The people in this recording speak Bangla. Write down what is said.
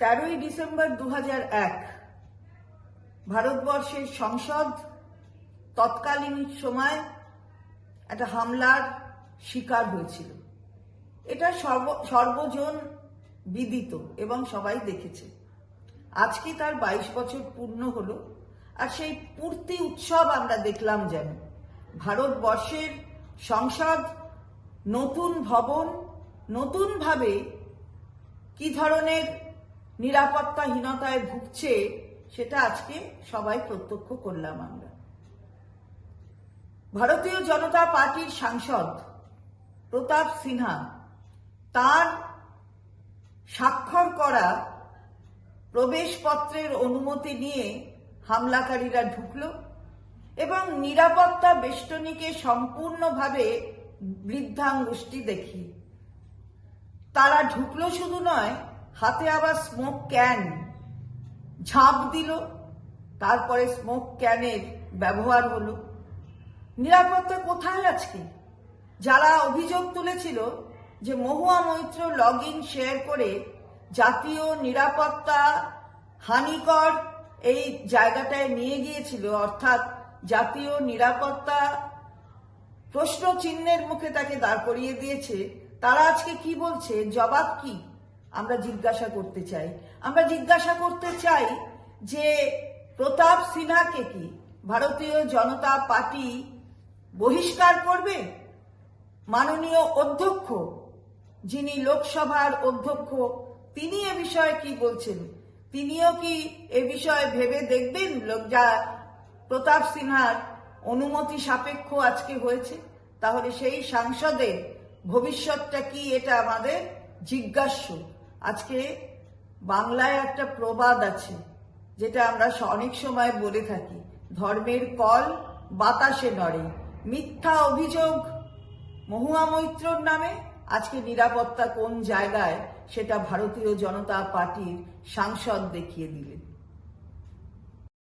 তেরোই ডিসেম্বর দু এক, ভারতবর্ষের সংসদ তৎকালীন সময় একটা হামলার শিকার হয়েছিল। এটা সর্ব, সর্বজন বিদিত এবং সবাই দেখেছে। আজকে তার বাইশ বছর পূর্ণ হলো আর সেই পূর্তি উৎসব আমরা দেখলাম যেন ভারতবর্ষের সংসদ নতুন ভবন, নতুনভাবে কি ধরনের নিরাপত্তাহীনতায় ভুগছে, সেটা আজকে সবাই প্রত্যক্ষ করলাম আমরা। ভারতীয় জনতা পার্টির সাংসদ প্রতাপ সিনহা তার স্বাক্ষর করা প্রবেশপত্রের অনুমতি নিয়ে হামলাকারীরা ঢুকল এবং নিরাপত্তা বেষ্টনীকে সম্পূর্ণভাবে বৃদ্ধাঙ্গুষ্টি দেখি। তারা ঢুকলো শুধু নয় হাতে আবার স্মোক ক্যান ঝাঁপ দিল, তারপরে স্মোক ক্যানের ব্যবহার হলো। নিরাপত্তা কোথায় আজকে? যারা অভিযোগ তুলেছিল যে Mahua Moitra log in share করে জাতীয় নিরাপত্তা হানিকর এই জায়গাটায় নিয়ে গিয়েছিল, অর্থাৎ জাতীয় নিরাপত্তা প্রশ্ন চিহ্নের মুখে তাকে দাঁড় করিয়ে দিয়েছে, তারা আজকে কি বলছে? জবাব কি? আমরা জিজ্ঞাসা করতে চাই। আমরা জিজ্ঞাসা করতে চাই যে প্রতাপ সিনহাকে কি ভারতীয় জনতা পার্টি বহিষ্কার করবে? মাননীয় অধ্যক্ষ, যিনি লোকসভার অধ্যক্ষ, তিনি এ বিষয়ে কি বলছেন? তিনিও কি এ বিষয়ে ভেবে দেখবেন যা প্রতাপ সিনহার অনুমতি সাপেক্ষ আজকে হয়েছে? তাহলে সেই সাংসদের ভবিষ্যৎটা কি এটা আমাদের জিজ্ঞাস্য। আজকে বাংলায় একটা প্রবাদ আছে, যেটা আমরা অনেক সময় বলে থাকি। ধর্মের কল বাতাসে নড়ে। মিথ্যা অভিযোগ মহুয়া মৈত্রর নামে। আজকে নিরাপত্তা কোন জায়গায় সেটা ভারতীয় জনতা পার্টির সাংসদ দেখিয়ে দিলেন।